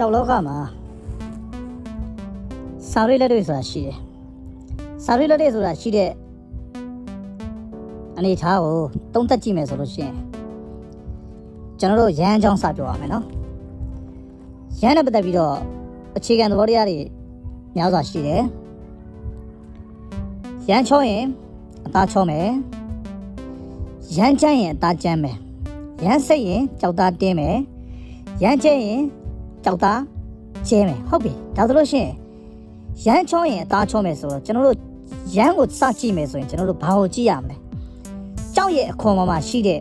ကြောက်လောကမှာစာရိလက်တွေဆိုတာရှိတယ်စာရိလက်တွေဆိုတာရှိတဲ့အနေအထားကိုတုံးသက်ကြည့်မယ်ဆိုလို့ရှိရင်ကျွန်တော်တို့ရဟန်းချောင်းစပြောရမယ်နော်ရဟန်းနဲ့ပတ်သက်ပြီးတော့အခြေခံသဘောတရားတွေများစွာရှိတယ်ရဟန်းချောရင်အသားချောမယ်ရဟန်းချမ်းရင်အသားချမ်းမယ်ရဟန်းစိတ်ရင်ကြောက်သားတင်းမယ်ရဟန်းကျဲရင် ကြောက်သားကျဲမယ်ဟုတ်ပြီဒါဆိုလို့ရှိရင်ရဟန်းချောရင်အသားချောမယ်ဆိုတော့ကျွန်တော်တို့ရဟန်းကိုစကြည့်မယ်ဆိုရင်ကျွန်တော်တို့ဘာကိုကြည့်ရမလဲကြောက်ရဲ့အခွန်ပေါ်မှာရှိတဲ့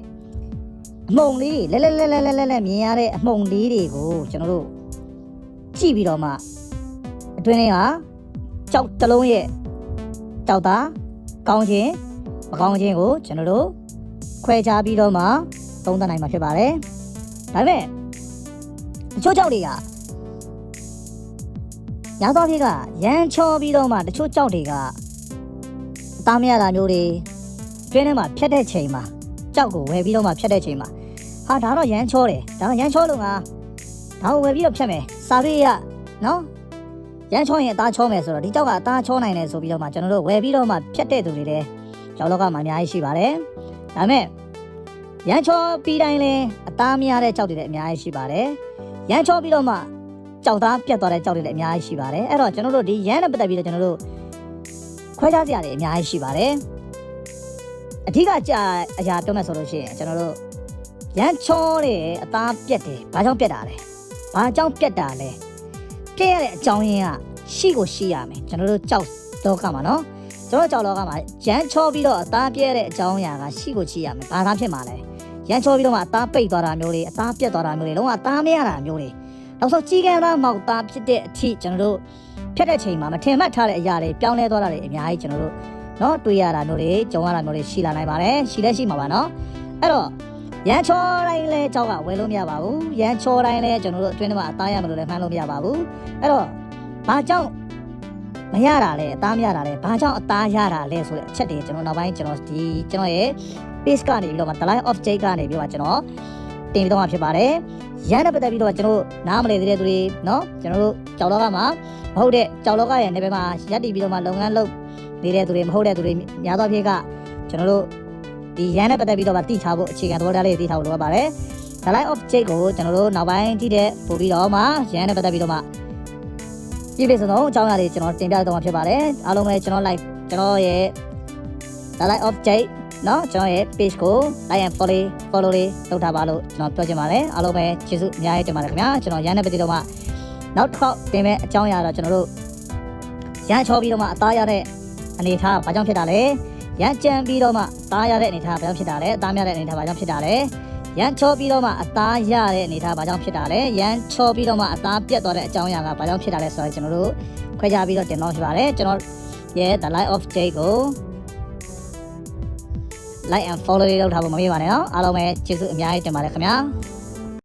အမှုံလေးတွေလဲလဲလဲလဲလဲလဲမြင်ရတဲ့အမှုံလေးတွေကိုကျွန်တော်တို့ကြည့်ပြီးတော့မှအတွင်းထဲကကြောက်တစ်လုံးရဲ့ကြောက်သားကောင်းခြင်းမကောင်းခြင်းကိုကျွန်တော်တို့ခွဲခြားပြီးတော့မှသုံးသပ်နိုင်မှာဖြစ်ပါတယ်ဒါပေမဲ့ တချို့ကြောက်တွေကညာသောဖြစ်ကရမ်းချောပြီးတော့မှတချို့ကြောက်တွေကအသားမရတာမျိုးတွေတွင်းထဲမှာဖြတ်တဲ့ချိန်မှာကြောက်ကိုဝယ်ပြီးတော့မှဖြတ်တဲ့ချိန်မှာဟာဒါတော့ရမ်းချောတယ်ဒါရမ်းချောလို့ငါဒါကိုဝယ်ပြီးတော့ဖြတ်မယ်စာရိရနော်ရမ်းချောရင်အသားချောမယ်ဆိုတော့ဒီကြောက်ကအသားချောနိုင်တယ်ဆိုပြီးတော့မှကျွန်တော်တို့ဝယ်ပြီးတော့မှဖြတ်တဲ့သူတွေလည်းကြောက်လောကမှာအများကြီးရှိပါတယ်ဒါပေမဲ့ရမ်းချောပြီးတိုင်းလဲအသားမရတဲ့ကြောက်တွေလည်းအများကြီးရှိပါတယ် ရမ်းချောပြီးတော့မှကြောက်သားပြတ်သွားတဲ့ကြောက်တွေလည်းအများကြီးရှိပါတယ်အဲ့တော့ကျွန်တော်တို့ဒီရမ်းနဲ့ပတ်သက်ပြီးတော့ကျွန်တော်တို့ခွဲခြားစရာတွေအများကြီးရှိပါတယ်အဓိကကြာအရာပြောမယ်ဆိုလို့ရှိရင်ကျွန်တော်တို့ရမ်းချောတယ်အသားပြတ်တယ်ဘာကြောင့်ပြတ်တာလဲဘာကြောင့်ပြတ်တာလဲပြတ်ရတဲ့အကြောင်းရင်းကရှိကိုရှိရမယ်ကျွန်တော်တို့ကြောက်လောကမှာနော်ကျွန်တော်ကြောက်လောကမှာရမ်းချောပြီးတော့အသားပြတ်ရတဲ့အကြောင်းအရာကရှိကိုရှိရမယ်ဘာသာဖြစ်မှာလဲ ရမ်းချောပြီးတော့မှအသားပိတ်သွားတာမျိုးတွေအသားပြတ်သွားတာမျိုးတွေလုံးဝအသားမရတာမျိုးတွေနောက်ဆုံးကြီးကန်းသားမောက်သားဖြစ်တဲ့အထိကျွန်တော်တို့ဖြတ်တဲ့ချိန်မှာမထင်မှတ်ထားတဲ့အရာတွေပြောင်းလဲသွားတာတွေအများကြီးကျွန်တော်တို့နော်တွေးရတာမျိုးတွေကြုံရတာမျိုးတွေရှိလာနိုင်ပါတယ်ရှိလဲရှိမှာပါနော်အဲ့တော့ရန်ချောတိုင်းလဲကြောက်ကဝယ်လို့မရပါဘူးရန်ချောတိုင်းလဲကျွန်တော်တို့အတွင်းထဲမှာအသားရမလို့လည်းမှန်းလို့မရပါဘူးအဲ့တော့ဘာကြောင့် မရတာလဲအသားမရတာလဲဘာကြောင့်အသားရတာလဲဆိုတဲ့အချက်တွေကျွန်တော်နောက်ပိုင်းကျွန်တော်ဒီကျွန်တော်ရဲ့ page ကနေပြီးတော့မှ the line of jake ကနေပြီးတော့ကျွန်တော်တင်ပြီးတော့မှဖြစ်ပါတယ်ရန်နဲ့ပတ်သက်ပြီးတော့ကျွန်တော်နားမလည်သေးတဲ့သူတွေเนาะကျွန်တော်တို့ကြောက်လောကမှာမဟုတ်တဲ့ကြောက်လောကရဲ့နေဘက်မှာရပ်တည်ပြီးတော့မှလုပ်ငန်းလုပ်နေတဲ့သူတွေမဟုတ်တဲ့သူတွေများသောအားဖြင့်ကကျွန်တော်တို့ဒီရန်နဲ့ပတ်သက်ပြီးတော့မှတိထားဖို့အခြေခံသဘောထားလေးတိထားဖို့လိုအပ်ပါတယ် the line of jake ကိုကျွန်တော်တို့နောက်ပိုင်းကြည့်တဲ့ပို့ပြီးတော့မှရန်နဲ့ပတ်သက်ပြီးတော့မှ ပြည့်ပြည့်စုံစုံအကြောင်းအရာတွေကျွန်တော်တင်ပြတော့မှာဖြစ်ပါတယ်အားလုံးပဲကျွန်တော် live ကျွန်တော်ရဲ့ the line of jake เนาะကျွန်တော်ရဲ့ page ကို like and follow follow လေးလုပ်ထားပါလို့ကျွန်တော်ပြောချင်ပါတယ်အားလုံးပဲကျေးဇူးအများကြီးတင်ပါတယ်ခင်ဗျာကျွန်တော်ရန်တဲ့ပတိတော့မှနောက်တစ်ခေါက်တင်မဲ့အကြောင်းအရာတော့ကျွန်တော်တို့ရန်ချောပြီးတော့မှအသားရတဲ့အနေအထားဘာကြောင့်ဖြစ်တာလဲရန်ကြံပြီးတော့မှအသားရတဲ့အနေအထားဘာကြောင့်ဖြစ်တာလဲအသားများတဲ့အနေအထားဘာကြောင့်ဖြစ်တာလဲ ရန်ချောပြီးတော့မှအသားရတဲ့အနေအထားဘာကြောင့်ဖြစ်တာလဲရန်ချောပြီးတော့မှအသားပြတ်သွားတဲ့အကြောင်းအရာကဘာကြောင့်ဖြစ်တာလဲဆိုတော့ကျွန်တော်တို့ခွဲခြားပြီးတော့တင်တော့ဖြစ်ပါတယ်ကျွန်တော်ရဲ့ the light of day ကို like and follow လေးလုပ်ထားဖို့မမေ့ပါနဲ့နော်အားလုံးပဲကျေးဇူးအများကြီးတင်ပါတယ်ခင်ဗျာ